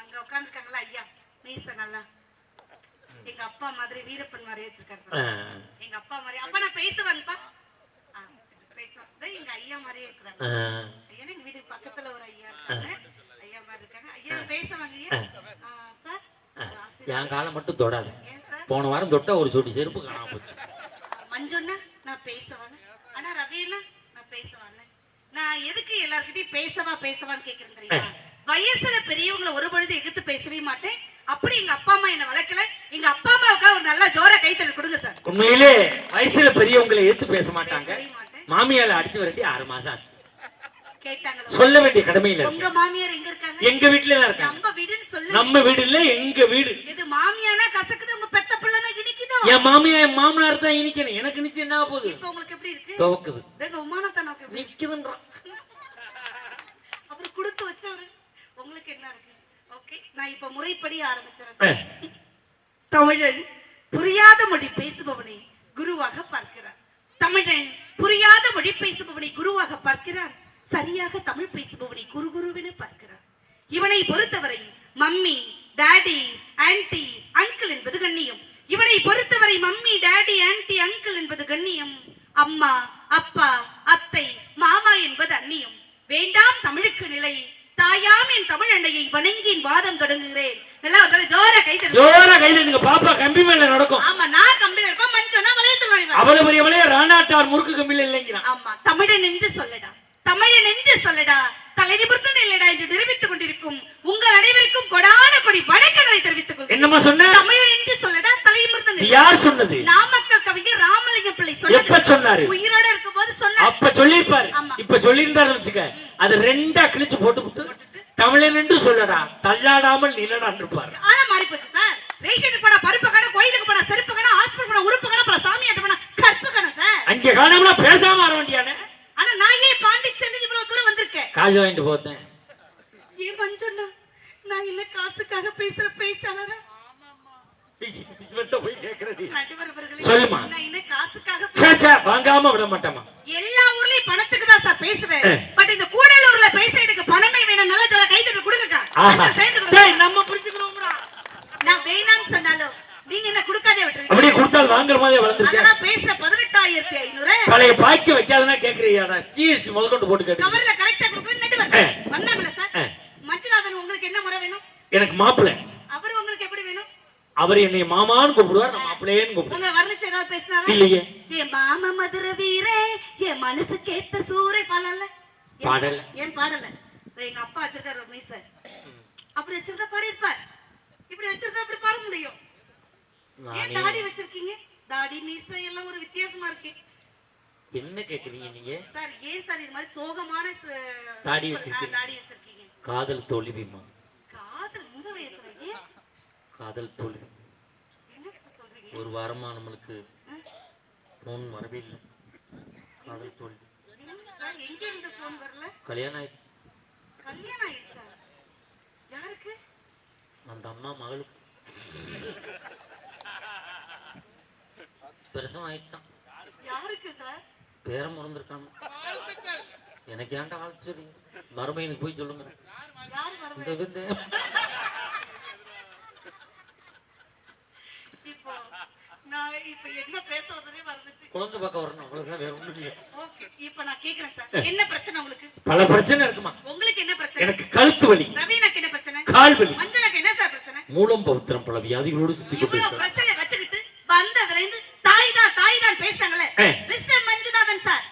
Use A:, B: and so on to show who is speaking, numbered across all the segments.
A: அங்க உட்கார்ந்துருக்காங்களா ஐயா மீச நல்லா. எங்க அப்பா மாதிரி வீரப்பன் மாதிரி வச்சிருக்காரு. எங்க அப்பா மாதிரி. அப்பா நான் பேசுவேன்ப்பா. பேசுவேன் எங்க ஐயா மாதிரியே இருக்கிறாங்க. ஐயா எங்க வீட்டுக்கு பக்கத்துல ஒரு ஐயா இருக்காங்க ஐயா மாதிரி இருக்காங்க. ஐயா பேசுவாங்க ஐயா? சார்.
B: என் காலை மட்டும் தொடாத. போன வாரம் தொட்டா ஒரு சொட்டி செருப்பு காணாம போச்சு.
A: மஞ்சுண்ணா நான் பேசவானே ஆனா ரவிண்ணா நான் பேசவானே நான் எதுக்கு எல்லார்கிட்டயும் பேசவா பேசவான்னு கேக்குறேன் தெரியுமா? வயசுல பெரியவங்களை ஒரு பொழுது எதிர்த்து பேசவே மாட்டேன். அப்படி எங்க அப்பா அம்மா என்ன வளர்க்கல. எங்க அப்பா அம்மாவுக்காக ஒரு நல்ல ஜோர கைத்தல் கொடுங்க சார்.
B: உண்மையிலே வயசுல பெரியவங்களை ஏத்து பேச மாட்டாங்க. மாமியால அடிச்சு வரட்டி ஆறு மாசம் ஆச்சு. சொல்ல வேண்டிய கடமையில இருக்கு
A: உங்க மாமியார் எங்க இருக்காங்க?
B: எங்க வீட்டுல தான் இருக்காங்க.
A: நம்ம வீடுன்னு சொல்லு
B: நம்ம வீடு இல்ல எங்க வீடு?
A: இது மாமியானா கசக்குது உங்க பெத்த பிள்ளைனா இடிக்குதோ
B: என் மாமியா என் மாமனார் தான் இனிக்கணும். எனக்கு நிச்சயம் என்ன போகுது?
A: இப்ப உங்களுக்கு எப்படி இருக்கு?
B: துவக்குது.
A: உமானத்தா
B: நிக்குதுன்றான்
A: அவர் கொடுத்து வச்சவரு உங்களுக்கு என்ன இருக்கு? ஓகே நான் இப்ப முறைப்படி ஆரம்பிச்சேன்
B: ஆ.
A: சார். தமிழன் புரியாத மொழி பேசுபவனை குருவாக பார்க்கிறார் தமிழன் புரியாத மொழி பேசுபவனை குருவாக பார்க்கிறான். சரியாக தமிழ் பேசுபவனை குரு குருவென பார்க்கிறார் இவனை பொறுத்தவரை மம்மி டாடி ஆன்டி அங்கிள் என்பது கண்ணியம். இவனை பொறுத்தவரை மம்மி டாடி ஆன்டி அங்கிள் என்பது கண்ணியம். அம்மா அப்பா அத்தை மாமா என்பது அந்நியம். வேண்டாம் தமிழுக்கு நிலை தாயாம் என் தமிழ் அன்னையை வணங்கி வாதம் தொடங்குகிறேன். நல்லா ஒரு ஜோர கை.
B: ஜோரா கையில நீங்க பாப்பா கம்பி மேல நடக்கும்.
A: ஆமா நான் கம்பில இருப்பேன் மஞ்சனா வளையத்தில் வழிவா
B: அவ்வளவு பெரியவளே ராணாட்டார் முறுக்கு கம்பியில இல்லைங்கிறான்.
A: ஆமா தமிழன் என்று சொல்லடா. தமிழன் என்று சொல்லடா. தலை நிமிர்ந்து நில்லடா என்று நிரூபித்துக் கொண்டிருக்கும் உங்கள் அனைவருக்கும் கொடான கொடி வணக்கங்களை தெரிவித்துக் கொள்கிறேன்.
B: என்னம்மா சொன்ன?
A: தமிழன் என்று சொல்லடா தலை நில்லு.
B: யார் சொன்னது?
A: நாமக்கல் கவிஞர் ராமலிங்க பிள்ளை
B: எப்ப சொன்னாரு?
A: உயிரோட இருக்கும்போது சொன்னார்.
B: அப்ப சொல்லிருப்பாரு. இப்ப சொல்லியிருந்தாரு வச்சுக்க. அது ரெண்டா கிழிச்சு போட்டு விட்டு தமிழன் என்று சொல்லடா தள்ளாடாமல் நிலடான் இருப்பாரு
A: ஆனா மாறி போச்சு சார். ரேஷனுக்கு போனா பருப்பு கடை கோயிலுக்கு போனா செருப்பு கடை ஹாஸ்பிட்டல் போனா உறுப்பு கடை அப்புறம் சாமியாட்ட போனா கற்பு கடை சார்.
B: அங்க காணாமல பேசாம வர வேண்டியானே?
A: ஆனா நான் ஏன் பாண்டிச்சேரி இவ்வளவு தூரம் வந்திருக்கேன்?
B: காசு வாங்கிட்டு போத்தேன்.
A: ஏன் மஞ்சண்ணா நான் என்ன காசுக்காக பேசுற பேச்சாளரா?
B: இவர்கிட்ட போய் கேக்குறது. சொல்லுமா. வாங்காம விட மாட்டேமா
A: எல்லா ஊர்லயும் பணத்துக்கு தான் சார் பேசுவேன். பட் இந்த கூடலூர்ல பேச எனக்கு பணமே வேணும். நல்ல ஜோர கை தட்டி கொடுங்க.
B: நம்ம பிடிச்சுக்கிறோம்டா.
A: நான் வேணாம்னு சொன்னாலும் நீங்க என்ன கொடுக்காதே விட்டுருவீங்க.
B: அப்படியே கொடுத்தால் வாங்குற மாதிரி வளர்ந்துருக்கேன்
A: அதெல்லாம் பேசுற பதினெட்டாயிரத்தி ஐநூறு.
B: பழைய பாக்கி வைக்காதனா கேக்குறியாடா. சீஸ் முதற்கொண்டு போட்டு கேட்டு
A: கவர்ல கரெக்டா கொடுக்கணும். வந்தாங்களா சார். மஞ்சுநாதன் உங்களுக்கு என்ன முறை வேணும்?
B: எனக்கு மாப்பிள்ளை
A: அவர் உங்களுக்கு எப்படி வேணும்
B: அவர் என்னை மாமான்னு கூப்பிடுவார் நான் மாப்பிள்ளையேன்னு
A: பேசினாரா?
B: இல்லையே.
A: என் மாம மதுர வீரே என் மனசுக்கு ஏத்த சூறை பாடல.
B: பாடல.
A: ஏன் பாடல? எங்க அப்பா வச்சிருக்காரு ஒரு மீச அப்படி வச்சிருந்தா பாடி இருப்பார் இப்படி வச்சிருந்தா அப்படி பாட முடியும். ஏன் தாடி வச்சிருக்கீங்க? தாடி மீச எல்லாம் ஒரு வித்தியாசமா இருக்கு.
B: என்ன கேக்குறீங்க நீங்க?
A: சார் ஏன் சார் இது மாதிரி சோகமான
B: தாடி வச்சிருக்கீங்க.
A: தாடி வச்சிருக்கீங்க?
B: காதல் தோல்விமா
A: காதல் இந்த வயசுல
B: காதல் தோல்வி. ஒரு வாரமா நம்மளுக்கு போன் வரவே இல்லை. காதல் தோல்வி. கல்யாணம் ஆயிடுச்சு.
A: கல்யாணம் ஆயிடுச்சா யாருக்கு
B: அந்த அம்மா மகளுக்கு. பிரசவம் ஆயிடுச்சான்
A: யாருக்கு சார்
B: பேரம் மறந்துருக்காம எனக்கு ஏன்டா வாழ்த்து சொல்லி? மருமையனுக்கு போய் சொல்லுங்க.
A: இந்த வர
B: இந்த வந்து
A: இப்போ நான் இப்ப என்ன பேசுறதுனே மறந்துச்சு.
B: குழந்தை பார்க்க வரணும் அவ்வளவுதான் வேற ஒண்ணும் இல்லை.
A: ஓகே இப்போ நான் கேக்குறேன் சார். என்ன பிரச்சனை உங்களுக்கு?
B: பல பிரச்சனை இருக்குமா?
A: உங்களுக்கு என்ன பிரச்சனை?
B: எனக்கு கழுத்து வலி.
A: ரவீனாக்கு என்ன பிரச்சனை?
B: கால் வலி.
A: மஞ்சளுக்கு என்ன சார் பிரச்சனை?
B: மூலம் பவித்திரம் பல வியாதிகளோடு சுத்தி கொண்டு
A: பிரச்சனை வச்சுக்கிட்டு வந்ததுல இருந்து தாய் தான் தாய் தான் பேசுறாங்களே
B: ஆ.
A: மிஸ்டர் மஞ்சுநாதன் சார்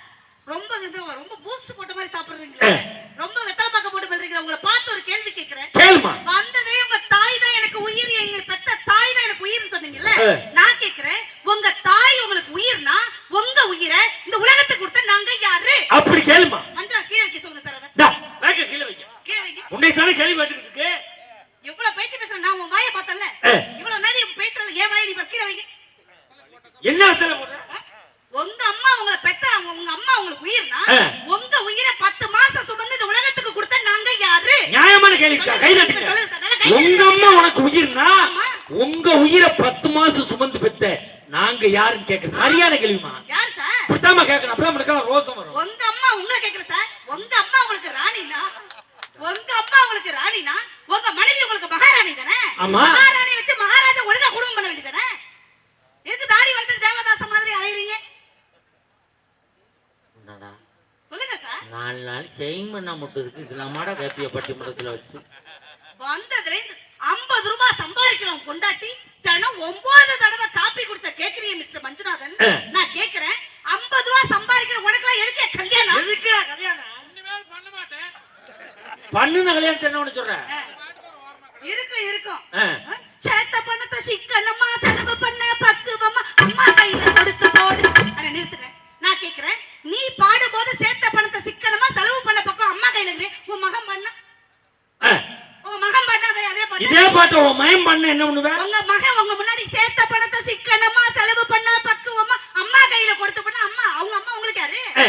A: ரொம்ப இது ரொம்ப பூஸ்ட் போட்ட மாதிரி சாப்பிடுறீங்களே ரொம்ப வெத்தலை பாக்க போட்டு பண்றீங்க உங்களை பார்த்து ஒரு கேள்வி கேக்குறேன்
B: கேளுமா
A: வந்ததே உங்க தாய் தான் எனக்கு உயிர் எங்க பெத்த தாய் தான் எனக்கு உயிர்னு சொன்னீங்கல்ல
B: ஆ.
A: நான் கேக்குறேன் உங்க தாய் உங்களுக்கு உயிர்னா உங்க உயிரை இந்த உலகத்துக்கு கொடுத்த நாங்க யாரு
B: அப்படி கேளுமா
A: மஞ்சள் கீழே வைக்க சொல்லுங்க சார் அதை
B: டா, பேக்க கீழே வைக்க
A: கீழே வைங்க
B: உன்னை தானே கேள்வி கேட்டுக்கிட்டு இருக்கு
A: எவ்வளவு பேச்சு பேசுறேன் நான் உன் வாயை பார்த்தல
B: ஆ.
A: இவ்வளவு நேரம் நீ பேசுறல ஏன் வாயை நீ இப்ப கீழே வைங்க
B: என்ன வசல போடுற
A: உங்க அம்மா உங்களை பெத்த அவங்க- உங்க அம்மா உங்களுக்கு உயிர்னா
B: ஆ.
A: உங்க உயிரை பத்து மாசம் சுமந்து இந்த உலகத்துக்கு கொடுத்த நாங்க யாரு
B: நியாயமான கேள்வி கை தட்டுங்க
A: சொல்லுங்க சார், நல்லா கை
B: உங்க அம்மா உனக்கு உயிர்னா
A: ஆமா.
B: உங்க உயிரை பத்து மாசம் சுமந்து பெத்த நாங்க யாருன்னு கேக்குறது சரியான கேள்விமா
A: யார் சார்
B: இப்படித்தாம்மா கேட்கணும் அப்பதான் எனக்கு ரோசம் வரும்.
A: உங்க அம்மா உங்களை கேக்குற சார். உங்க அம்மா உங்களுக்கு ராணினா? உங்க அம்மா உங்களுக்கு ராணினா? உங்க மனைவி உங்களுக்கு மகள்
B: ஆமா.
A: மகாராணி வச்சு மகாராஜா ஒழுங்கா குடும்பம் பண்ண வேண்டியதானே எதுக்கு தாடி வளர்த்து தேவதாச மாதிரி அலையறீங்க சொல்லுங்க சார்.
B: நாலு நாள் செயின் பண்ணா மட்டும் இருக்கு. இதுல மாட வேப்பிய பட்டிமன்றத்துல வச்சு.
A: வந்ததுல இருந்து ஐம்பது ரூபாய் சம்பாதிக்கிறோம் கொண்டாட்டி தினம் ஒன்பது தடவை காப்பி குடிச்ச கேக்குறீங்க மிஸ்டர் மஞ்சுநாதன். நான் கேக்குறேன். ஐம்பது ரூபாய் சம்பாதிக்கிற உனக்கெல்லாம் எதுக்கு கல்யாணம்?
B: எதுக்கு கல்யாணம்? பண்ணுன கல்யாணத்தை என்ன பண்ண சொல்ற?
A: ஆ. இருக்கும் இருக்கும். சேத்த பணத்தை சிக்கனமா செலவு பண்ண பக்குவமா அம்மா கையில கொடுத்து போடு. அட நிறுத்துறேன். நான் கேக்குறேன். நீ பாடும்போது சேர்த்த பணத்தை சிக்கனமா செலவு பண்ண பக்கம் அம்மா கையில இருக்கு. உன் மகன் பண்ணா. உங்க மகன் பண்ணா அதே அதே பாட்டு.
B: இதே பாட்டு உன் மயம் பண்ண என்ன பண்ணுவ?
A: உங்க மகன் உங்க முன்னாடி சேர்த்த பணத்தை சிக்கனமா செலவு பண்ண பக்குவமா அம்மா கையில கொடுத்து பண்ண அம்மா அவங்க அம்மா உங்களுக்கு யாரு
B: ஆ.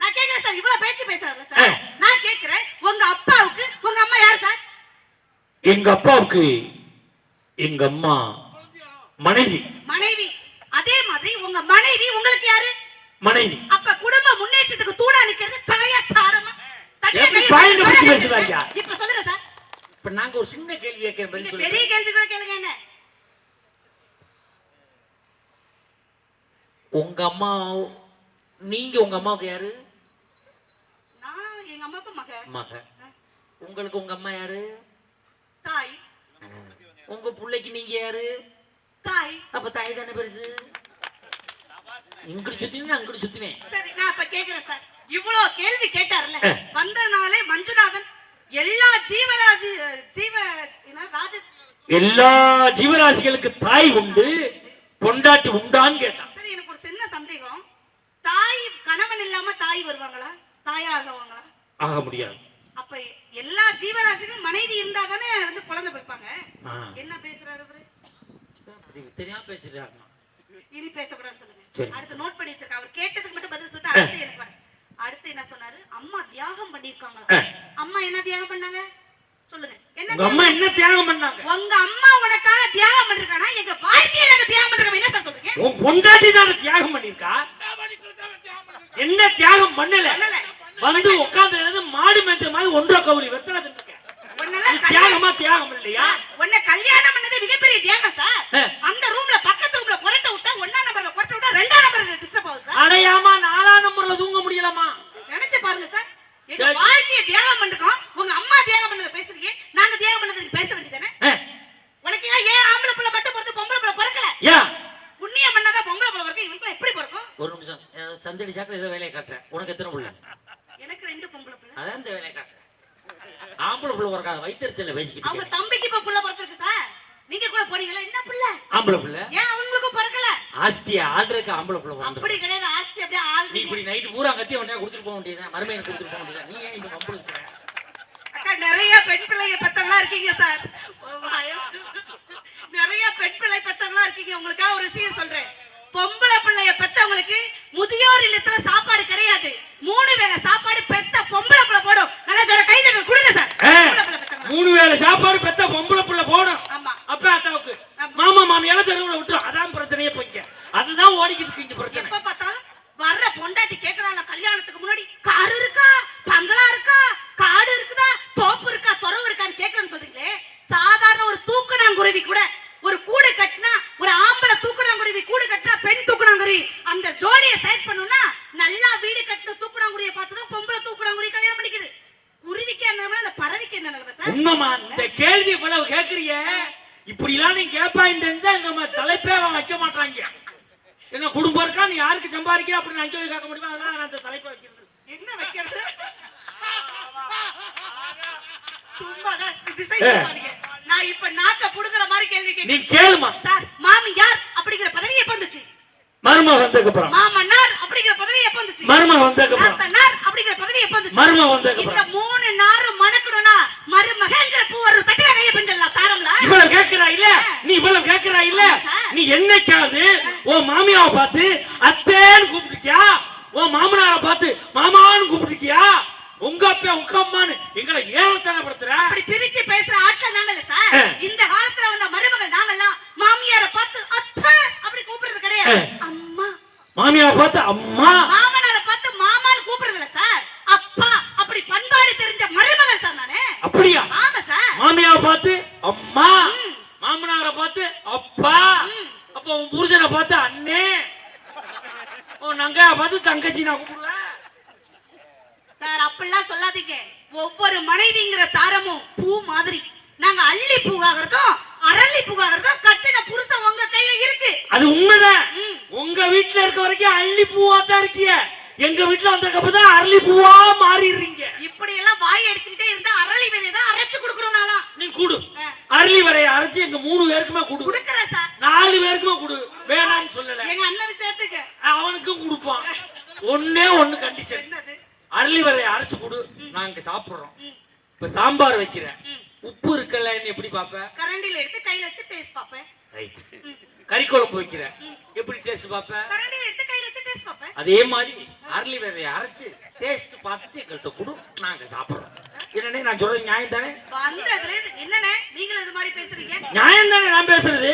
A: நான் கேக்குறேன் சார் இவ்வளவு பேச்சு பேசுறாருல
B: ஆ.
A: சார் நான் கேக்குறேன் உங்க அப்பாவுக்கு உங்க அம்மா யார் சார்?
B: எங்க அப்பாவுக்கு எங்க அம்மா மனைவி.
A: மனைவி. அதே மாதிரி உங்க மனைவி உங்களுக்கு யாரு?
B: மனைவி.
A: அப்ப குடும்ப முன்னேற்றத்துக்கு தூணா நிக்கிறது தாயா தாரமா?
B: பேசுறாங்க?
A: இப்ப சொல்லுங்க சார்.
B: இப்ப நாங்க ஒரு சின்ன கேள்வி கேட்கிறேன்.
A: பெரிய கேள்வி கூட கேளுங்க என்ன?
B: உங்க அம்மா நீங்க உங்க அம்மாவுக்கு யாரு?
A: எங்க அம்மாவுக்கு மக.
B: மக. உங்களுக்கு உங்க அம்மா யாரு?
A: தாய்.
B: உங்க பிள்ளைக்கு நீங்க யாரு?
A: தாய்.
B: அப்ப தாய் தானே பெருசு? இங்கிட்டு சுத்தினேன் அங்கிட்டு சுத்தினேன்
A: சரி நான் இப்ப கேக்குறேன் சார். இவ்வளவு கேள்வி கேட்டார்ல. வந்தனாலே மஞ்சுநாதன் எல்லா ஜீவராஜி ஜீவ ராஜ
B: எல்லா ஜீவராசிகளுக்கு தாய் உண்டு பொண்டாட்டி உண்டான்னு கேட்டான்.
A: சரி எனக்கு ஒரு சின்ன சந்தேகம். தாய் கணவன் இல்லாம தாய் வருவாங்களா? தாயா ஆகுவாங்களா
B: ஆக முடியாது.
A: அப்ப எல்லா ஜீவராசிக்கும் மனைவி இருந்தா தானே வந்து குழந்தை பிறப்பாங்க. என்ன பேசுறாரு அவரு?
B: தெரியாம பேசுறாருமா
A: இனி பேசக்கூடாதுன்னு சொல்லுங்க. அடுத்து நோட் பண்ணி வச்சிருக்கேன். அவர் கேட்டதுக்கு மட்டும் பதில் சொல்லிட்டு அடுத்து எனக்கு அடுத்து என்ன சொன்னாரு? அம்மா தியாகம் பண்ணிருக்காங்களா. அம்மா என்ன தியாகம் பண்ணாங்க? சொல்லுங்க. என்ன
B: அம்மா? என்ன தியாகம் பண்ணாங்க?
A: உங்க அம்மா உனக்காக தியாகம் பண்ணிருக்கானா? எங்க வாழ்க்கையை எனக்கு தியாகம் பண்ணிருக்கா என்ன சார் சொல்றீங்க?
B: உன் பொண்டாட்டி தானே தியாகம் பண்ணிருக்கா? என்ன தியாகம் பண்ணல?
A: பண்ணல.
B: வந்து உட்கார்ந்து மாடு மேய்ச்ச மாதிரி ஒன்றரை கவுளி வெத்தலை
A: கல்யாணம்
B: தியாகமா தியாகம் இல்லையா?
A: உன்னை கல்யாணம் பண்ணதே மிகப்பெரிய தியாகம் சார். அந்த ரூம்ல பக்கத்து ரூம்ல புரட்ட விட்டா ஒன்னா நம்பர்ல புரட்ட விட்டா ரெண்டாம் நம்பர்ல டிஸ்டர்ப் ஆகும் சார்.
B: அடையாம நாலாம் நம்பர்ல தூங்க முடியலமா?
A: நினைச்சு பாருங்க சார். எங்க. வாழ்க்கையை தியாகம் பண்ணிருக்கோம் உங்க அம்மா தியாகம் பண்ணதை பேசுறீங்க நாங்க தியாகம் பண்ணதை பேச வேண்டியதானே உனக்கு ஏன் ஆம்பளை பிள்ளை மட்டும் பிறந்து பொம்பளை பிள்ளை பிறக்கல?
B: ஏன்
A: புண்ணியம் பண்ணாதான் பொம்பளை பிள்ளை பிறக்கும் இவனுக்கு எப்படி பிறக்கும்?
B: ஒரு நிமிஷம். சந்தடி சாக்கில் ஏதோ வேலையை காட்டுறேன். உனக்கு எத்தனை புள்ள
A: எனக்கு ரெண்டு பொம்பளை பிள்ளை
B: அதான் இந்த வேலையை காட்டுறேன். ஆம்பளை புள்ள பிறக்காத வைத்தறிச்சல பேசிக்கிட்டு
A: அவங்க. தம்பிக்கு இப்ப புள்ள பிறந்திருக்கு சார். நீங்க கூட போனீங்களா? என்ன பிள்ளை?
B: ஆம்பளை புள்ள?
A: ஏன் அவங்களுக்கும் பிறக்கல?
B: ஆஸ்தியா ஆள்றதுக்கு ஆம்பளை புள்ள
A: அப்படி கிடையாது. ஆஸ்தி அப்படியே
B: நீ
A: ஆள்
B: இப்படி நைட்டு பூரா கத்தி வண்டியா கொடுத்துட்டு போக வேண்டியது மருமையை கொடுத்துட்டு போக வேண்டியது நீ ஏன் இந்த மம்பளம் இருக்கிற
A: அக்கா நிறைய பெண் பிள்ளைங்க பெத்தவங்களா இருக்கீங்க சார். நிறைய பெண் பிள்ளை பெத்தவங்களா இருக்கீங்க. உங்களுக்காக ஒரு விஷயம் சொல்றேன். பொம்பளை பிள்ளைய பெத்தவங்களுக்கு முதியோர் இல்லத்துல சாப்பாடு கிடையாது. மூணு வேளை சாப்பாடு பெத்த பொம்பளை பிள்ளை போடும். நல்லா சொல்ல கை தட்டல் கொடுங்க சார்.
B: மூணு வேளை சாப்பாடு பெத்த பொம்பளை புள்ள போடும்.
A: ஆமா.
B: அப்ப அத்தாவுக்கு
A: ஆமா.
B: மாமா மாமியால தெருவுல விட்டு அதான் பிரச்சனையே போய்க்க. அதுதான் ஓடிக்கிட்டு இருக்கு இந்த பிரச்சனை.
A: எப்ப பார்த்தாலும் வர்ற பொண்டாட்டி கேக்குறாங்க கல்யாணத்துக்கு முன்னாடி கார் இருக்கா? பங்களா இருக்கா? காடு இருக்குதா? தோப்பு இருக்கா? துறவு இருக்கான்னு கேக்குறேன்னு சொல்றீங்களே. சாதாரண ஒரு தூக்குனாங்குருவி கூட ஒரு கூடு கட்டினா ஒரு ஆம்பளை தூக்குனாங்குருவி கூடு கட்டினா பெண் தூக்குனாங்குருவி அந்த ஜோடியை செலக்ட் பண்ணுனா நல்லா வீடு கட்டின தூக்குனாங்குருவியை பார்த்துதான் பொம்பளை தூக்குனாங்குருவி கல்யாணம் பண்ணிக்குது. குருவிக்கு என்ன நிலைமை, அந்த பறவைக்கு என்ன நிலைமை சார்?
B: உண்மைமா இந்த கேள்வி இவ்வளவு கேக்குறிய. இப்படி எல்லாம் நீ கேப்பா இந்த எங்க தலைப்பே அவன் வைக்க மாட்டாங்க. என்ன குடும்பம் இருக்கா? நீ யாருக்கு சம்பாதிக்கிற? அப்படி நான் கேள்வி கேட்க முடியுமா? அதனால நான் அந்த தலைப்பை வைக்கிறது.
A: என்ன வைக்கிறது? திசை. திருப்பாதீங்க. நான் இப்ப நாக்க புடுங்குற மாதிரி கேள்வி
B: நீ கேளுமா
A: சார் மாமியார் அப்படிங்கிற பதவி எப்ப வந்துச்சு
B: மருமக வந்ததுக்கு அப்புறம்.
A: மாமனார் அப்படிங்கிற பதவி எப்ப வந்துச்சு
B: மருமக வந்ததுக்கு
A: அப்படிங்கிற பதவி எப்ப வந்துச்சு?
B: மருமக வந்ததுக்கு
A: இந்த மூணு நாரும் மணக்கணும்னா மருமகங்கிற பூ ஒரு தட்டுல கைய பெஞ்சலாம் தாரம்ல?
B: இவ்வளவு கேக்குறா இல்ல? நீ இவ்வளவு கேக்குறா இல்ல? நீ என்னைக்காவது உன் மாமியாவை பார்த்து அத்தேன்னு கூப்பிட்டுக்கியா உன் மாமனாரை பார்த்து மாமான்னு கூப்பிட்டுக்கியா உங்க அப்பா உங்க அம்மான்னு எங்களை ஏழத்தனப்படுத்துற
A: அப்படி பிரிச்சு பேசுற ஆட்கள் நாங்கல்ல சார். இந்த காலத்துல வந்த மருமகள் நாங்கெல்லாம் மாமியாரை பார்த்து அத்தை! அப்படி கூப்பிடுறது கிடையாது. அம்மா.
B: மாமியாவை பார்த்து அம்மா
A: மாமனாரை பார்த்து மாமான்னு கூப்பிடுறது இல்ல சார் அப்பா அப்படி பண்பாடு தெரிஞ்ச மருமகள் சார் நானு
B: அப்படியா
A: ஆமா சார்
B: மாமியாவை பார்த்து அம்மா
A: ம்.
B: பார்த்து தங்கச்சி நான் கூப்பிடுவேன்
A: சார் அப்படிலாம் சொல்லாதீங்க. ஒவ்வொரு மனைவிங்கிற தாரமும் பூ மாதிரி. நாங்க அள்ளி பூவாகிறதும் அரளி பூவாகிறதும் கட்டின புருஷன் உங்க கையில இருக்கு.
B: அது உண்மைதான். உங்க வீட்டுல இருக்க வரைக்கும் அள்ளி பூவா தான் இருக்கிய. எங்க வீட்டுல வந்ததுக்கப்புறம் தான் அரளி பூவா மாறிடுறீங்க.
A: இப்படி எல்லாம் வாய் அடிச்சுக்கிட்டே இருந்தா அரளி விதையை தான் அரைச்சு கொடுக்கணும் நாளாம்
B: நீ கூடு. அரளி வரைய அரைச்சு எங்க மூணு பேருக்குமே கொடு.
A: கொடுக்கறேன் சார்.
B: நாலு பேருக்குமே கொடு. வேணாம்னு சொல்லல.
A: எங்க அண்ணனை சேர்த்துக்க
B: அவனுக்கும் கொடுப்பான். ஒண்ணே ஒண்ணு கண்டிஷன் அரளி வரைய அரைச்சு கொடு. நாங்க சாப்பிடுறோம். இப்ப சாம்பார் வைக்கிறேன். உப்பு இருக்கலன்னு எப்படி பாப்ப
A: கரண்டில எடுத்து கையில வச்சு டேஸ்ட் பாப்பேன்
B: ரைட் கறி குழம்பு வைக்கிறேன். எப்படி டேஸ்ட் பாப்ப
A: கரண்டில எடுத்து கையில வச்சு டேஸ்ட் பாப்பேன்
B: அதே மாதிரி அரளி விதையை அரைச்சு டேஸ்ட் பார்த்துட்டு எங்கள்கிட்ட கொடு. நாங்க சாப்பிடுறோம். என்னன்னே நான் சொல்றது நியாயம் தானே
A: வந்ததுல என்னண்ணே நீங்களும் இது மாதிரி பேசுறீங்க?
B: நியாயம் தானே நான் பேசுறது?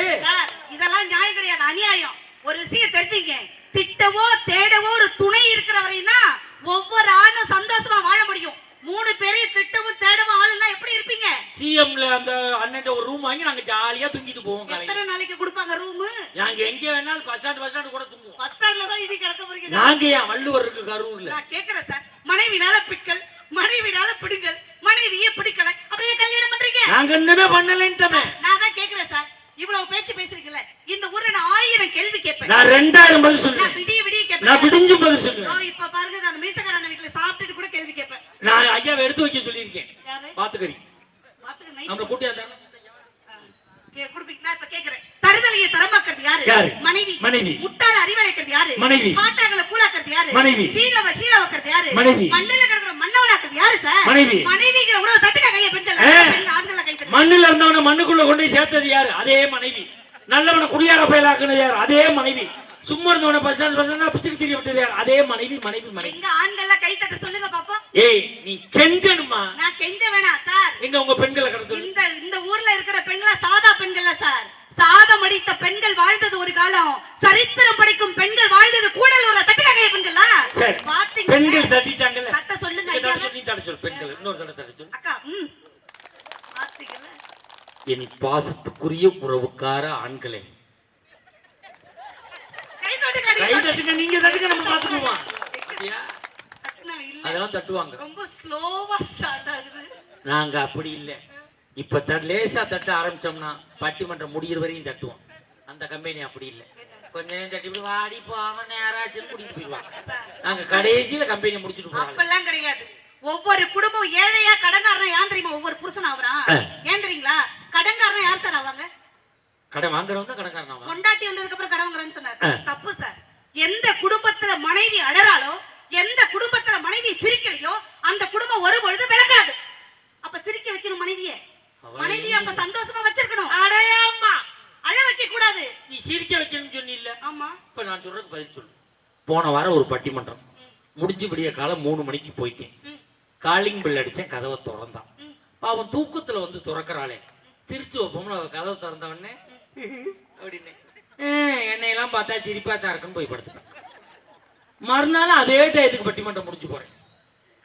A: இதெல்லாம் நியாயம் கிடையாது அநியாயம். ஒரு விஷயம் தெரிஞ்சுங்க. திட்டவோ தேடவோ ஒரு துணை இருக்கிற வரையும் தான் ஒவ்வொரு ஆணும் சந்தோஷமா வாழ முடியும். மூணு பேரையும் திட்டவும் தேடவும் ஆளுனா எப்படி இருப்பீங்க?
B: சிஎம்ல அந்த அண்ணன் ஒரு ரூம் வாங்கி நாங்க ஜாலியா தூங்கிட்டு போவோம்
A: எத்தனை நாளைக்கு கொடுப்பாங்க ரூமு
B: நாங்க எங்க வேணாலும் பஸ் ஸ்டாண்ட் பஸ் ஸ்டாண்ட் கூட தூங்குவோம்.
A: பஸ் ஸ்டாண்ட்ல தான் இடி கிடக்க போறீங்க.
B: நாங்க ஏன் வள்ளுவர் இருக்கு கரூர்ல?
A: நான் கேக்குறேன் சார். மனைவினால பிட்கள் மனைவினால பிடுங்கள் மனைவியே பிடிக்கல. அப்படியே கல்யாணம் பண்றீங்க?
B: நாங்க இன்னுமே பண்ணலைன்ட்டமே
A: நான் தான் கேக்குறேன் சார் இவ்வளவு பேச்சு பேசுறீங்கல்ல இந்த ஊர்ல நான் ஆயிரம் கேள்வி கேட்பேன்
B: நான் ரெண்டாயிரம் பதில்
A: நான்
B: சொல்றேன்
A: விடிய விடிய
B: நான்
A: கேட்பேன்
B: விடிஞ்சு பதில் சொல்றேன்
A: இப்ப பாருங்க நான் அந்த மீசக்காரன வீட்டுல சாப்பிட்டுட்டு கூட கேள்வி கேட்பேன்
B: நான் ஐயாவை எடுத்து வைக்க சொல்லியிருக்கேன்
A: யாரு
B: பாத்துக்கறி
A: பாத்துக்க night
B: நம்மள கூட்டி அந்த
A: கே- குடுப்பீங்க. நான் இப்ப கேக்குறேன். தருதலையை தரமாக்குறது யாரு?
B: யாரு?
A: மனைவி.
B: மனைவி.
A: முட்டாள அறிவழைக்கிறது யாரு?
B: மனைவி.
A: காட்டாங்கல கூழாக்குறது யாரு?
B: மனைவி.
A: சீரவ கீழாக்குறது யாரு?
B: மனைவி.
A: மண்ணுல கிடக்குற மண்ணவனாக்குறது யாரு சார்?
B: மனைவி.
A: மனைவிங்கிற உறவு தட்டுக்க கையை பெண்கள் ஆண்கள கை.
B: மண்ணுல இருந்தவன மண்ணுக்குள்ள கொண்டு சேர்த்தது யாரு அதே மனைவி நல்லவனை குடியார பயலாக்குனது யாரு அதே மனைவி சும்மா இருந்தவன பஸ் ஸ்டாண்ட் பிச்சுக்கு தெரிய விட்டது. அதே மனைவி மனைவி மனைவி.
A: எங்க ஆண்கள்லாம் கை தட்ட சொல்லுங்க பாப்போம்
B: ஏய் நீ கெஞ்சணுமா
A: நான் கெஞ்ச வேணாம் சார்.
B: எங்க உங்க பெண்களை கடத்து
A: இந்த இந்த ஊர்ல இருக்கிற பெண்களா சாதா பெண்களா சார். சாதம் அடித்த பெண்கள் வாழ்ந்தது ஒரு காலம். சரித்திரம் படிக்கும் பெண்கள் வாழ்ந்தது கூடலூர தட்டுக்க கைய பெண்களா
B: சரி. பெண்கள் தட்டிட்டாங்கல்ல.
A: தட்ட சொல்லுங்க ஐயா.
B: சொல்லி தட்ட சொல்லு பெண்கள். இன்னொரு தடவை தட்ட சொல்லு.
A: அக்கா ம்.
B: என் பாசத்துக்குரிய உறவுக்கார ஆண்களே
A: கை தொட்டு
B: கை
A: கடி
B: தட்டுங்க நீங்க தட்டுங்க நம்ம பாத்துக்குவோம் அதெல்லாம் தட்டுவாங்க.
A: ரொம்ப ஸ்லோவா ஸ்டார்ட் ஆகுது.
B: நாங்க அப்படி இல்ல. இப்ப த- லேசா தட்ட ஆரம்பிச்சோம்னா பட்டிமன்றம் முடியிற வரையும் தட்டுவோம். அந்த கம்பெனி அப்படி இல்ல. கொஞ்ச நேரம் தட்டி விட்டு வாடி போவன் நேராச்சுன்னு கூட்டிட்டு போயிடுவாங்க நாங்க கடைசியில கம்பெனி முடிச்சுட்டு போவாங்க
A: அப்பெல்லாம் கிடையாது. ஒவ்வொரு குடும்பம் ஏழையா கடன்காரனா யான் தெரியுமா? ஒவ்வொரு புருஷன் ஆகுறான்
B: ஆ.
A: ஏன் தெரியுங்களா? கடன்காரனா யார் சார் ஆவாங்க
B: கடை வாங்குறவங்க தான் கடைக்காரன் அவன்
A: பொண்டாட்டி வந்ததுக்கு அப்புறம் கடன் வாங்குறேன்னு சொன்னார். தப்பு சார். எந்த குடும்பத்துல மனைவி அழறாளோ எந்த குடும்பத்துல மனைவி சிரிக்கலையோ அந்த குடும்பம் ஒரு பொழுது விளங்காது. அப்ப சிரிக்க வைக்கணும் மனைவிய.
B: அவ
A: மனைவிய அப்ப சந்தோஷமா வச்சிருக்கணும்.
B: அடையாமா
A: அழ வைக்க கூடாது
B: நீ சிரிக்க வைக்கணும்னு சொன்னில்ல?
A: ஆமா.
B: இப்ப நான் சொல்றதுக்கு பதில் சொல்லு. போன வாரம் ஒரு பட்டிமன்றம். முடிஞ்சு விடிய காலம் மூணு மணிக்கு போயிட்டேன். காலிங் பில் அடிச்சேன் கதவை திறந்தான். பாவம் தூக்கத்துல வந்து திறக்கறாளே. சிரிச்சு வைப்போம்ல அவ கதவை திறந்த உடனே அப்படின்னு "அஹ், என்னையெல்லாம் பார்த்தா சிரிப்பா தான் இருக்குன்னு போய் படுத்துட்டேன். மறுநாள் அதே டயத்துக்கு பட்டிமன்றம் முடிஞ்சு போறேன்.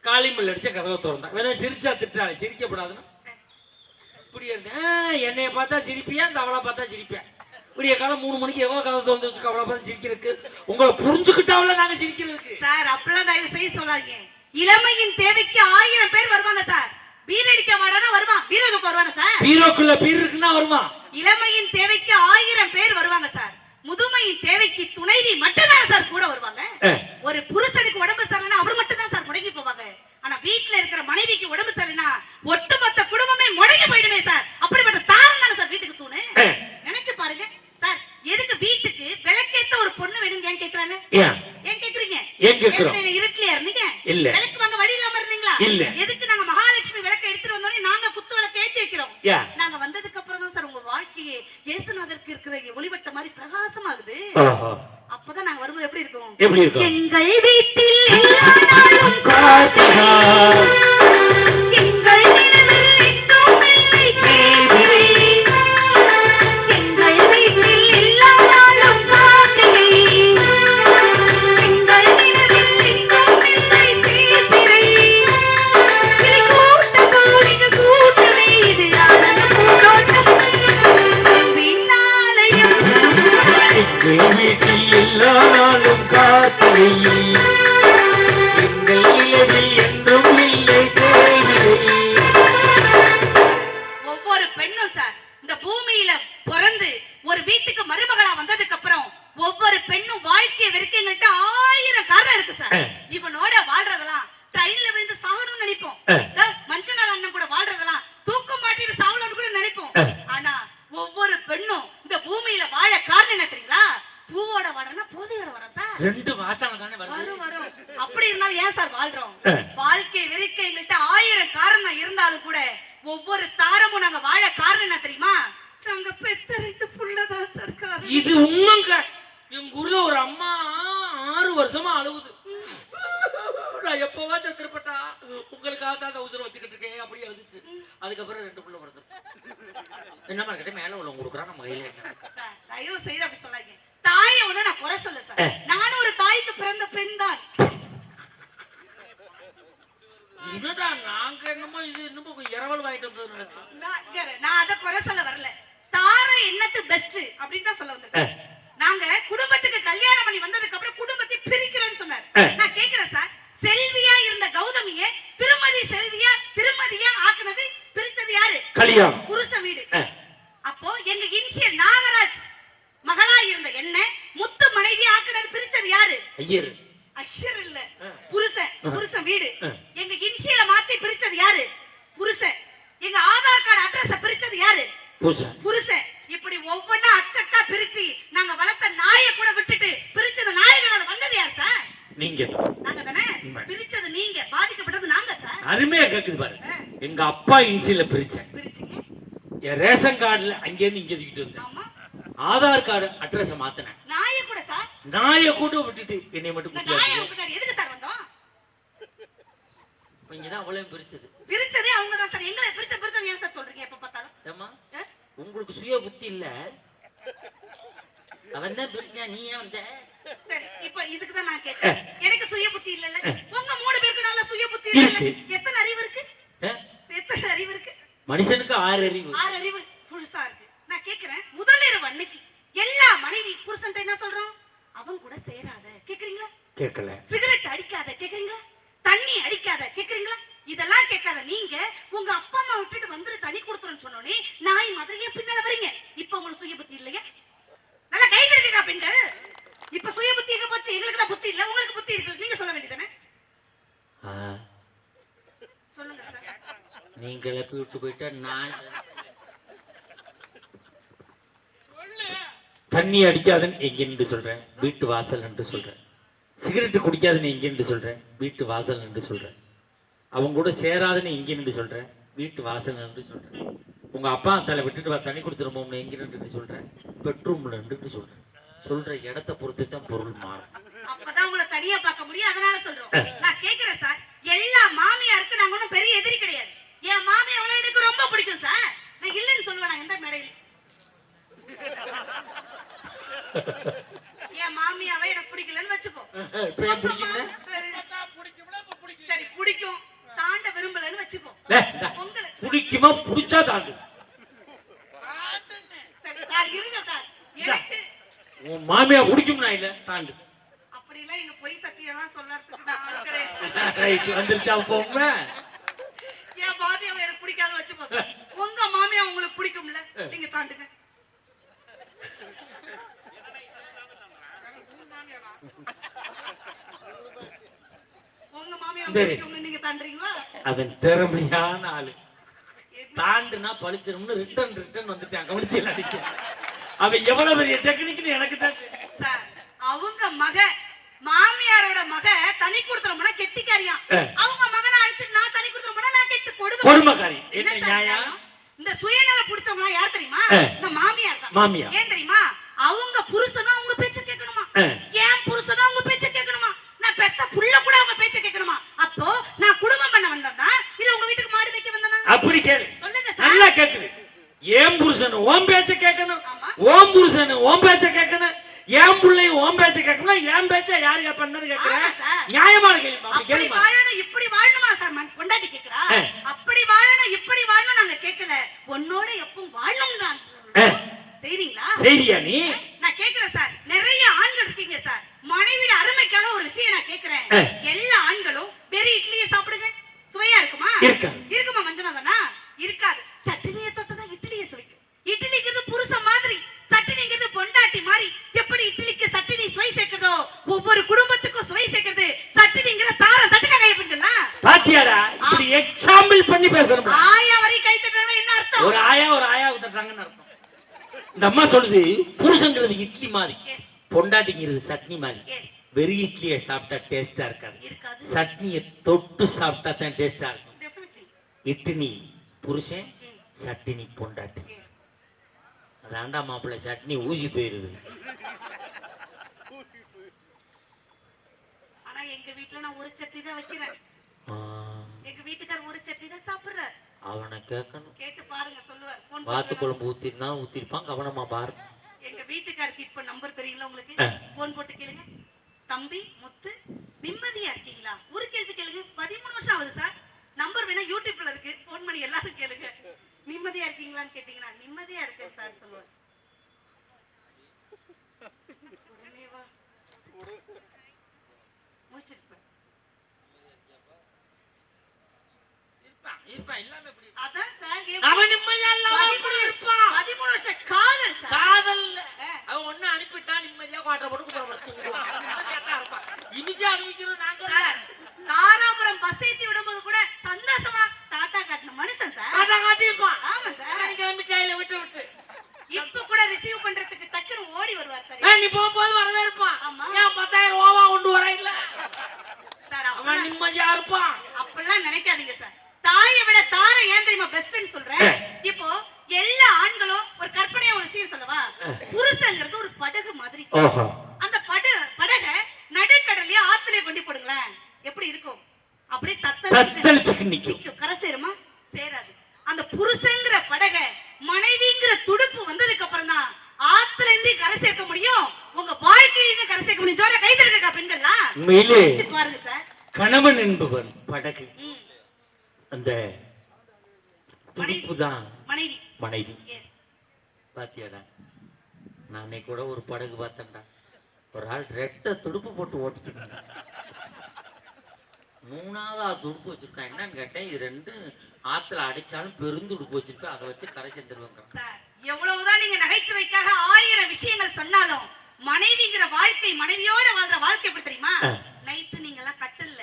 B: காலிங் அடிச்ச கதவை திறந்தான் வேற சிரிச்சா திட்டாளே சிரிக்கப்படாதுன்னா? இப்படி இருந்தேன். என்னைய பார்த்தா சிரிப்பியா? இந்த அவளை பார்த்தா சிரிப்பியா? விடிய காலம் மூணு மணிக்கு எவ்வளவு கதை திறந்து வச்சுக்க அவளை பார்த்து சிரிக்கிறதுக்கு. உங்களை புரிஞ்சுக்கிட்டாவில நாங்க சிரிக்கிறதுக்கு.
A: சார் அப்பெல்லாம் தயவு செய்ய சொல்லாதீங்க. இளமையின் தேவைக்கு ஆயிரம் பேர் வருவாங்க சார். வீரடிக்க வாடானா வருவான் வீரதுக்கு வருவானா சார்?
B: பீரோக்குள்ள பீர் இருக்குன்னா வருமா?
A: இளமையின் தேவைக்கு ஆயிரம் பேர் வருவாங்க சார். முதுமையின் தேவைக்கு துணைவி மட்டும்தானே சார் கூட வருவாங்க. ஒரு புருஷனுக்கு உடம்பு சரியில்லைன்னா அவர் மட்டும் தான் சார் முடங்கி போவாங்க. ஆனா வீட்டுல இருக்கிற மனைவிக்கு உடம்பு சரியில்லைன்னா ஒட்டுமொத்த குடும்பமே முடங்கி போயிடுமே சார். அப்படிப்பட்ட தாரம் தானே சார் வீட்டுக்கு தூணு. நினைச்சு பாருங்க சார். எதுக்கு வீட்டுக்கு ஒரு பொண்ணு வேணும்னு ஏன் கேக்குறாங்க?
B: ஏன்?
A: ஏன் கேக்குறீங்க?
B: ஏன் கேக்குறோம்?
A: இருட்டுலயா இருந்தீங்க?
B: இல்ல.
A: விளக்கு வாங்க வழி இல்லாம இருந்தீங்களா?
B: இல்ல.
A: எதுக்கு நாங்க மகாலட்சுமி விளக்க எடுத்துட்டு வந்தோடனே நாங்க குத்து விளக்கு ஏத்தி வைக்கிறோம்? நாங்க வந்ததுக்கு அப்புறம் தான் சார் உங்க வாழ்க்கையே இயேசுநாதருக்கு இருக்கிற ஒளிவட்ட மாதிரி பிரகாசமாகுது. அப்பதான் நாங்க வரும்போது எப்படி இருக்கும்?
B: எப்படி இருக்கும்?
A: எங்கள் வீட்டில் எல்லா நாளும்
B: ரெண்டு வாசனை தானே வருது.
A: வரும் அப்படி இருந்தாலும் ஏன் சார் வாழ்றோம்
B: அஹ்.
A: வாழ்க்கை வெறுக்க எங்கள்கிட்ட ஆயிரம் காரணம் இருந்தாலும் கூட ஒவ்வொரு தாரமும் நாங்க வாழ காரணம் என்ன தெரியுமா நாங்க பெத்த ரெண்டு புள்ளதான் சார் காரணம்
B: இது உண்மைங்க எங்க ஊர்ல ஒரு அம்மா ஆறு வருஷமா அழுவுது நான் எப்பவா சத்திரப்பட்டா உங்களுக்காக தான் அந்த உசுரை வச்சுக்கிட்டு இருக்கேன் அப்படி எழுதுச்சு அதுக்கப்புறம் ரெண்டு புள்ள பிறந்து என்ன கிட்ட மேல உள்ள கொடுக்குறா நம்ம கையில என்ன?
A: சார், தயவு செய்து அப்படி சொல்லாதீங்க தாயை ஒண்ணு நான் குறை சொல்ல சார்
B: அஹ்.
A: நானும் ஒரு தாய்க்கு பிறந்த பெண் தான்
B: என்னடா நாங்க என்னமோ இது என்னமோ இரவல் வாங்கிட்டு வந்தது நினைச்சோம்
A: நான் இங்க இரு, நான் அதை குறை சொல்ல வரல தாரை என்னத்து பெஸ்ட் அப்படின்னு தான் சொல்ல வந்திருக்கேன்
B: அஹ்.
A: நாங்க குடும்பத்துக்கு கல்யாணம் பண்ணி வந்ததுக்கு அப்புறம் குடும்பத்தை பிரிக்கிறேன்னு சொன்னார். நான் கேக்குறேன் சார். செல்வியா இருந்த கௌதமியே திருமதி செல்வியா திருமதியா ஆக்குனது பிரிச்சது யாரு?
B: கல்யாணம்
A: புருஷ வீடு
B: அஹ்.
A: அப்போ எங்க இன்சியர் நாகராஜ் மகளா இருந்த என்ன முத்து மனைவி ஆக்குனது பிரிச்சது யாரு
B: ஐயர்
A: ஐயர் இல்ல
B: அஹ்.
A: புருஷன் புருஷன் வீடு
B: அஹ்.
A: எங்க இன்சியல மாத்தி பிரிச்சது யாரு புருஷன் எங்க ஆதார் கார்டு அட்ரஸ் பிரிச்சது யாரு
B: புருஷன்
A: புருஷன் இப்படி ஒவ்வொன்னா அக்கக்கா பிரிச்சு நாங்க வளர்த்த நாயை கூட விட்டுட்டு பிரிச்சது நாயகனோட வந்தது யார் சார்
B: நீங்க தான்.
A: நாங்க தானே
B: உண்மை.
A: பிரிச்சது நீங்க பாதிக்கப்பட்டது நாங்க சார்
B: அருமையா கேக்குது பாரு எங்க அப்பா இன்சில பிரிச்சேன். என் ரேஷன் கார்டுல அங்கேருந்து இங்க தூக்கிட்டு வந்தேன். ஆதார் கார்டு அட்ரஸ் மாத்தினேன்.
A: நாயை கூட சார்?
B: நாயை கூட விட்டுட்டு என்னை மட்டும்
A: பின்னாடி எதுக்கு சார் வந்தோம்?
B: அவ்வளவு பிரிச்சது.
A: பிரிச்சதே அவங்க தான் சார். எங்களை பிரிச்ச பிரிச்ச ஏன் சார் சொல்றீங்க எப்ப பார்த்தாலும்?
B: உங்களுக்கு சுய புத்தி இல்ல. அவன் தான் பிரிச்சா நீ ஏன் வந்த?
A: சரி இப்ப இதுக்கு தான் நான் கேட்கிறேன் எனக்கு சுய புத்தி இல்லல்ல. உங்க மூணு பேருக்கு நல்ல சுய புத்தி இல்ல
B: இருக்கு.
A: எத்தனை அறிவு இருக்கு? எத்தனை அறிவு இருக்கு?
B: மனுஷனுக்கு ஆறு அறிவு.
A: ஆறு அறிவு புதுசா இருக்கு. நான் கேக்குறேன் முதல் இரவு அன்னைக்கு எல்லா மனைவி புருஷன் என்ன சொல்றோம்? அவன் கூட சேராத. கேக்குறீங்களா?
B: கேட்கல
A: சிகரெட் அடிக்காத. கேக்குறீங்களா? தண்ணி அடிக்காத. கேக்குறீங்களா? இதெல்லாம் கேட்காத நீங்க உங்க அப்பா அம்மா விட்டுட்டு வந்துரு தண்ணி கொடுத்துருன்னு சொன்னோனே நாய் மாதிரியே பின்னால வரீங்க. இப்ப உங்களுக்கு சுய புத்தி இல்லையா? நல்லா கை தட்டுங்க பெண்கள். இப்ப சுய புத்தி எங்க போச்சு? எங்களுக்கு தான் புத்தி இல்ல. உங்களுக்கு புத்தி இருக்கு நீங்க சொல்ல வேண்டியதானே
B: நீ கிளப்பி விட்டு போயிட்டா நான் தண்ணி அடிக்காதுன்னு எங்க நின்று சொல்றேன். வீட்டு வாசல் என்று சொல்றேன். சிகரெட் குடிக்காதுன்னு எங்க நின்று சொல்றேன். வீட்டு வாசல் என்று சொல்றேன். அவங்க கூட சேராதுன்னு எங்க நின்று சொல்றேன். வீட்டு வாசல் என்று சொல்றேன். உங்க அப்பா தலை விட்டுட்டு வா தண்ணி கொடுத்துருமோம்னு எங்க நின்று சொல்றேன். பெட்ரூம்ல நின்று சொல்றேன். சொல்ற இடத்த பொறுத்து தான் பொருள் மாறும்.
A: அப்பதான் உங்களை தனியா பார்க்க முடியும். அதனால சொல்றோம். நான் கேக்குறேன் சார். எல்லா மாமியாருக்கு நாங்க ஒண்ணும் பெரிய எதிரி கிடையாது. என் மாமியாவளை எனக்கு ரொம்ப பிடிக்கும் சார். நான் இல்லைன்னு சொல்லுவேன் நான் எந்த மேடையில? என் மாமியாவை எனக்கு பிடிக்கலன்னு வச்சுக்கோ. சரி பிடிக்கும். தாண்ட விரும்பலன்னு. உங்களுக்கு
B: பிடிக்குமா பிடிச்சா தாண்டு.
A: சரி இருங்க சார். எனக்கு
B: உன் மாமியா பிடிக்கும்னா இல்ல தாண்டு.
A: அப்படிலாம் எங்க பொய் சத்தியெல்லாம் சொல்லறதுக்கு நான்
B: வந்துருச்சா பொம்மை
A: என் மாமியாவை எனக்கு பிடிக்காதுன்னு வச்சுப்போ சார் உங்க மாமியா உங்களுக்கு பிடிக்கும்ல? நீங்க தாண்டுங்க. உங்க மாமியா
B: சரி.
A: பிடிக்கும்னு நீங்க தாண்டுறீங்களா?
B: அவன் திறமையான ஆளு. தாண்டுனா பழிச்சிரும்னு ரிட்டர்ன் ரிட்டர்ன் வந்துட்டான். கவனிச்சு அடிக்க அவன் எவ்வளவு பெரிய டெக்னிக்னு எனக்கு தான்
A: அவங்க மக மாமியாரோட மக தனி கொடுத்துறோம்னா கெட்டிக்காரியா. அவங்க மகனை அழைச்சிட்டு நான் தனி கொடுத்துறோம்னா கொடுமை.
B: கொடுமைக்காரி. என்ன நியாயம்?
A: இந்த சுயநல புடிச்சவங்க யார் தெரியுமா. இந்த மாமியார் தான்.
B: மாமியார்.
A: ஏன் தெரியுமா? அவங்க புருஷனும் அவங்க பேச்ச கேட்கணுமா. ஏன் புருஷனும் அவங்க பேச்ச கேட்கணுமா? நான் பெத்த புள்ள கூட அவங்க பேச்ச கேட்கணுமா? அப்போ நான் குடும்பம் பண்ண வந்தேனா இல்ல உங்க வீட்டுக்கு மாடு வைக்க வந்தேனா
B: அப்படி கேளு.
A: சொல்லுங்க
B: நல்லா கேக்குது ஏன் புருஷன் ஓம் பேச்ச கேட்கணும். ஓம் புருஷன் ஓம் பேச்ச கேட்கணும்? ஏன் பிள்ளையும் ஓம் பேச்ச கேட்கணும் ஏன் பேச்ச யாரு கேட்பான்னு கேட்கிறேன். நியாயமான அப்படி கேளுமா? செய்தியா நீ?
A: நான் கேக்குறேன் சார். நிறைய ஆண்கள் இருக்கீங்க சார். மனைவியோட அருமைக்காக ஒரு விஷயம் நான் கேக்குறேன். எல்லா ஆண்களும் பெரிய இட்லியை சாப்பிடுங்க. சுவையா இருக்குமா?
B: இருக்காது
A: இருக்குமா மஞ்சனாதனா இருக்காது. சட்னியை தொட்டதான் இட்லியை சுவை. இட்லிங்கிறது புருஷன் மாதிரி சட்னிங்கிறது பொண்டாட்டி மாதிரி. எப்படி இட்லிக்கு சட்னி சுவை சேர்க்கிறதோ ஒவ்வொரு குடும்பத்துக்கும் சுவை சேர்க்கிறது சட்னிங்கிற தார தட்டுக்க கைப்பிங்களா
B: பாத்தியாடா இப்படி எக்ஸாம்பிள் பண்ணி பேசணும்?
A: ஆயா வரை கை தட்டுறாங்க என்ன அர்த்தம்?
B: ஒரு ஆயா ஒரு ஆயா தட்டுறாங்கன்னு இந்த அம்மா சொல்லுது புருஷங்கிறது இட்லி மாதிரி. பொண்டாட்டிங்கிறது சட்னி மாதிரி. வெறும் இட்லியை சாப்பிட்டா டேஸ்டா இருக்காது. சட்னியை தொட்டு சாப்பிட்டா தான் டேஸ்டா இருக்கும். இட்லி புருஷன் சட்டினி பொண்டாட்டி.
A: எஸ்
B: அதாண்டா மாப்பிள்ளை சட்னி ஊசி போயிருது.
A: ஆனா எங்க வீட்ல நான் ஒரு சட்னி தான் வைக்கிறேன். எங்க வீட்டுக்கார் ஒரு சட்னி தான் சாப்பிடுறாரு.
B: அவனை கேட்கணும். வாத்து குழம்பு ஊத்திருந்தா ஊத்திருப்பான் கவனமா பாரு.
A: எங்க வீட்டுக்காருக்கு இப்ப நம்பர் தெரியல உங்களுக்கு. போன் போட்டு கேளுங்க. தம்பி முத்து நிம்மதியா இருக்கீங்களா? ஒரு கேள்வி கேளுங்க. பதிமூணு வருஷம் ஆகுது சார். நம்பர் வேணா யூடியூப்ல இருக்கு. போன் பண்ணி எல்லாரும் கேளுங்க. நிம்மதியா இருக்கீங்களான்னு கேட்டீங்கன்னா நிம்மதியா இருக்கேன் சார் சொல்லுவார். உடனே வா. மூச்சிருப்பேன். அதான் சார்
B: அவன் நிம்மதியா இல்லாம எப்படி இருப்பான்?
A: பதிமூணு வருஷம் காதல் சார்
B: காதல். அவன் ஒண்ணு அனுப்பிட்டா நிம்மதியா குவாட்டர் போட்டு குப்புற இருப்பான். இமிச்சு அனுப்பிக்கிறோம் நாங்க
A: சார் தாராபுரம் பஸ் ஏத்தி விடும்போது கூட சந்தோஷமா டாட்டா காட்டின மனுஷன் சார்
B: காட்டா காட்டியிருப்பான்.
A: ஆமா சார்
B: நீ கிளம்பிட்டா இல்ல விட்டு விட்டு.
A: இப்ப கூட ரிசீவ் பண்றதுக்கு டக்குன்னு ஓடி வருவார் சார்
B: நீ போகும்போது வரவே இருப்பான். ஏன் பத்தாயிரம் ரூபாவா கொண்டு வர இல்ல?
A: சார்
B: அவன் நிம்மதியா இருப்பான்.
A: அப்பெல்லாம் நினைக்காதீங்க சார் தாயை விட தாரை ஏன் தெரியுமா பெஸ்ட்னு சொல்றேன்? இப்போ எல்லா ஆண்களும் ஒரு கற்பனையா ஒரு விஷயம் சொல்லவா? புருஷங்கிறது ஒரு படகு மாதிரி அந்த படு படக நடுக்கடலையே ஆத்துலயே கொண்டு போடுங்களேன். எப்படி இருக்கும்? அப்படியே தத்தளிச்சு
B: நிக்கும்.
A: கரை சேருமா சேராது. அந்த புருஷங்கிற படக மனைவிங்கிற துடுப்பு வந்ததுக்கு அப்புறம் தான் ஆத்துல இருந்து கரை சேர்க்க முடியும். உங்க வாழ்க்கையில இருந்து கரை சேர்க்க முடியும். ஜோர கை தருக்கா பெண்கள்லாம் பாருங்க சார்.
B: கணவன் என்பவன் படகு
A: ம்,
B: அந்த துடிப்பு தான்
A: மனைவி.
B: பாத்தியாடா? நானே கூட ஒரு படகு பார்த்தேன்டா. ஒரு ஆள் ரெட்டை துடுப்பு போட்டு ஓட்டிட்டு மூணாவது துடுப்பு வச்சிருக்கான். என்னன்னு கேட்டேன் இது ரெண்டு ஆத்துல அடிச்சாலும் பெருந்துடுப்பு வச்சிருப்பேன் அதை வச்சு கரை செஞ்சிருவாங்க
A: சார் எவ்வளவுதான் நீங்க நகைச்சுவைக்காக ஆயிரம் விஷயங்கள் சொன்னாலும் மனைவிங்கிற வாழ்க்கை மனைவியோட வாழ்ற வாழ்க்கை எப்படி தெரியுமா. நைட்டு நீங்க எல்லாம் கட்டல்ல.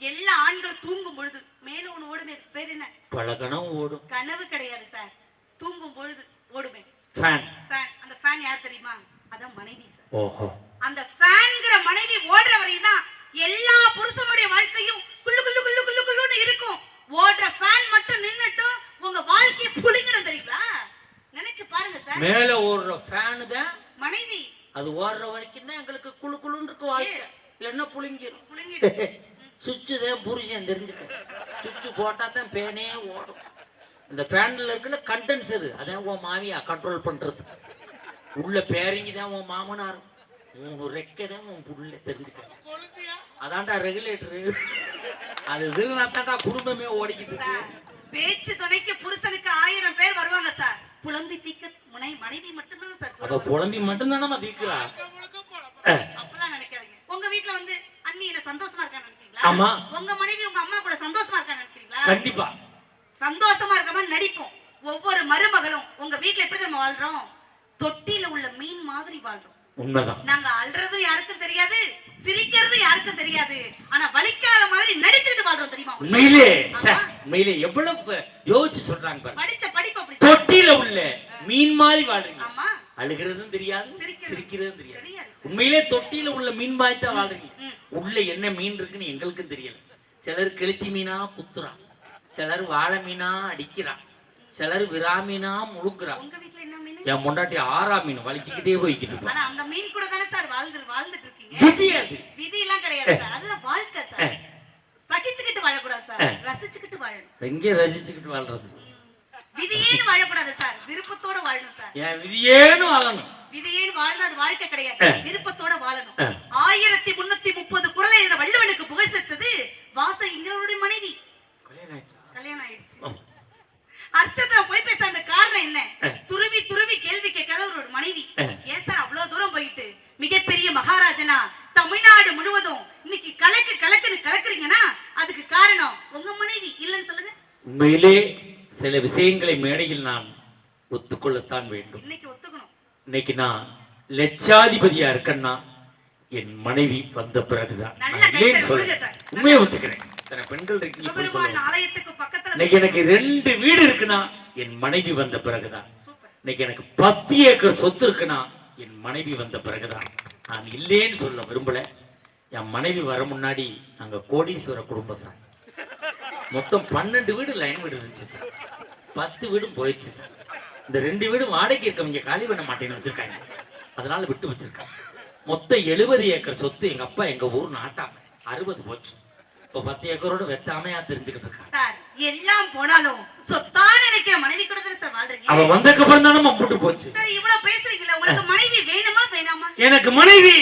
A: எல்லா ஆண்களும் தூங்கும் பொழுது மேல ஒண்ணு ஓடுமே பேர் என்ன?
B: பழகணும் ஓடும்.
A: கனவு கிடையாது சார் தூங்கும் பொழுது ஓடுமே.
B: ஃபேன்
A: ஃபேன் அந்த ஃபேன் யார் தெரியுமா? அதான் மனைவி சார்
B: ஓஹோ.
A: அந்த ஃபேன்ங்கிற மனைவி ஓடுற வரையும் தான் எல்லா புருஷனுடைய வாழ்க்கையும் குள்ளு குள்ளு குள்ளு குள்ளு குள்ளுன்னு இருக்கும். ஓடுற ஃபேன் மட்டும் நின்னுட்டும் உங்க வாழ்க்கையை புளிங்கணும் தெரியுங்களா? நினைச்சு பாருங்க சார்
B: மேல ஓடுற ஃபேனு தான்
A: மனைவி.
B: அது ஓடுற வரைக்கும் தான் எங்களுக்கு குளு குளுன்னு இருக்கு வாழ்க்கை. இல்லைன்னா புளிங்கிரும்
A: புளிங்கிடும்
B: சுவிட்சு தான் புருஷன் தெரிஞ்சுக்க. சுவிட்சு போட்டா தான் பேனே ஓடும். இந்த ஃபேன்ல இருக்கிற கண்டென்சர் அதான் உன் மாமியா கண்ட்ரோல் பண்றது. உள்ள பேரிங்கி தான் உன் மாமனார். மூணு ரெக்கை தான் உன் புள்ள தெரிஞ்சுக்க. அதான்டா ரெகுலேட்டரு அது இதுனாத்தாண்டா குடும்பமே ஓடிக்கிட்டு இருக்கு.
A: பேச்சு துணைக்கு புருஷனுக்கு ஆயிரம் பேர் வருவாங்க சார். புலம்பி தீக்க முனை மனைவி மட்டும்தான் சார்
B: அவ புலம்பி மட்டும்தானம்மா தீக்குறா?
A: அப்பெல்லாம் நினைக்காதீங்க. உங்க வீட்ல வந்து அண்ணி என்ன சந்தோஷமா இருக்கான்னு நினைக்கிறீங்களா?
B: ஆமா.
A: உங்க மனைவி உங்க அம்மா கூட சந்தோஷமா இருக்கான்னு நினைக்கிறீங்களா?
B: கண்டிப்பா.
A: சந்தோஷமா இருக்க மாதிரி நடிப்போம். ஒவ்வொரு மருமகளும் உங்க வீட்ல எப்படி நம்ம வாழ்றோம்? தொட்டில உள்ள மீன் மாதிரி வாழ்றோம்.
B: உண்மைதான்.
A: நாங்க அல்றதும் யாருக்கும் தெரியாது சிரிக்கிறதும் யாருக்கும் தெரியாது. ஆனா வலிக்காத மாதிரி நடிச்சுட்டு வாழ்றோம் தெரியுமா?
B: உண்மையிலே உண்மையிலே எவ்வளவு யோசிச்சு சொல்றாங்க
A: படிச்ச படிப்பு அப்படி.
B: தொட்டில உள்ள மீன் மாதிரி வாழ்றீங்க.
A: ஆமா.
B: அழுகிறதும் தெரியாது
A: சிரிக்கிறது.
B: சிரிக்கிறதும் தெரியாது. உண்மையிலே தொட்டில உள்ள மீன் பாய்த்தா வாழ்றீங்க. உள்ள என்ன மீன் இருக்குன்னு எங்களுக்கும் தெரியல. சிலர் கெளுத்தி மீனா குத்துறான் சிலர் வாழை மீனா அடிக்கிறான். சிலர் விரா மீனா முழுங்குறான்
A: உங்க வீட்ல என்ன மீன்?
B: என் முண்டாட்டி ஆறா மீன் வலிச்சுக்கிட்டே போய்கிட்டு
A: ஆனா அந்த மீன் கூட தானே சார் வாழ்ந்து வாழ்ந்துட்டு இருக்கீங்க
B: விதி அது.
A: விதி எல்லாம் கிடையாது சார். அதுதான் வாழ்க்கை சார். சகிச்சுக்கிட்டு வாழக்கூடாது சார். ரசிச்சுக்கிட்டு வாழணும்.
B: எங்கே ரசிச்சுக்கிட்டு வாழ்றது?
A: விதியேன்னு வாழக்கூடாது சார். விருப்பத்தோட வாழணும் சார்.
B: என் விதியேன்னு வாழணும்.
A: விதியேன்னு வாழ்ந்தா அது வாழ்க்கை கிடையாது. விருப்பத்தோட வாழணும். ஆயிரத்தி முன்னூத்தி முப்பது குரலை வள்ளுவனுக்கு புகழ் சேர்த்தது வாசகிங்கிறவருடைய மனைவி.
B: கல்யாணம் ஆயிடுச்சா?
A: அர்ச்சத்துல போய் பேச அந்த காரணம் என்ன. துருவி துருவி கேள்வி கேட்காத ஒரு மனைவி. ஏன் சார் அவ்வளவு தூரம் போயிட்டு? மிகப்பெரிய மகாராஜனா தமிழ்நாடு முழுவதும் இன்னைக்கு கலக்கு கலக்குன்னு கலக்குறீங்கன்னா அதுக்கு காரணம் உங்க மனைவி. இல்லைன்னு சொல்லுங்க.
B: உண்மையிலே சில விஷயங்களை மேடையில் நான் ஒத்துக்கொள்ளத்தான் வேண்டும்.
A: இன்னைக்கு ஒத்துக்கணும்.
B: இன்னைக்கு நான் லட்சாதிபதியா இருக்கேன்னா என் மனைவி வந்த பிறகுதான். நான் இல்லைன்னு சொல்றேன். உண்மையை ஒத்துக்கிறேன். இத்தனை பெண்கள் இன்னைக்கு எனக்கு ரெண்டு வீடு இருக்குன்னா என் மனைவி வந்த பிறகுதான். இன்னைக்கு எனக்கு பத்து ஏக்கர் சொத்து இருக்குன்னா என் மனைவி வந்த பிறகுதான். நான் இல்லேன்னு சொல்ல விரும்பல. என் மனைவி வர முன்னாடி நாங்க கோடீஸ்வர குடும்பம் சார். மொத்தம் பன்னெண்டு வீடு லைன் வீடு இருந்துச்சு சார். பத்து வீடும் போயிடுச்சு சார். இந்த ரெண்டு வீடும் வாடகைக்கு இருக்கவங்க காலி பண்ண மாட்டேன்னு வச்சிருக்காங்க. அதனால விட்டு வச்சிருக்காங்க. மொத்தம் எழுபது ஏக்கர் சொத்து எங்க அப்பா எங்க ஊர் நாட்டாம. அறுபது போச்சு. இப்போ பத்து ஏக்கரோட வெத்தாமையா தெரிஞ்சுக்கிட்டு இருக்காங்க
A: சார் எல்லாம் போனாலும் சொத்தா நினைக்கிற மனைவி கூட தானே சார் வாழ்றீங்க?
B: அவ வந்ததுக்கு அப்புறம் தானே போட்டு போச்சு.
A: சார் இவ்வளவு பேசுறீங்கல்ல உங்களுக்கு மனைவி வேணுமா வேணாமா?
B: எனக்கு மனைவி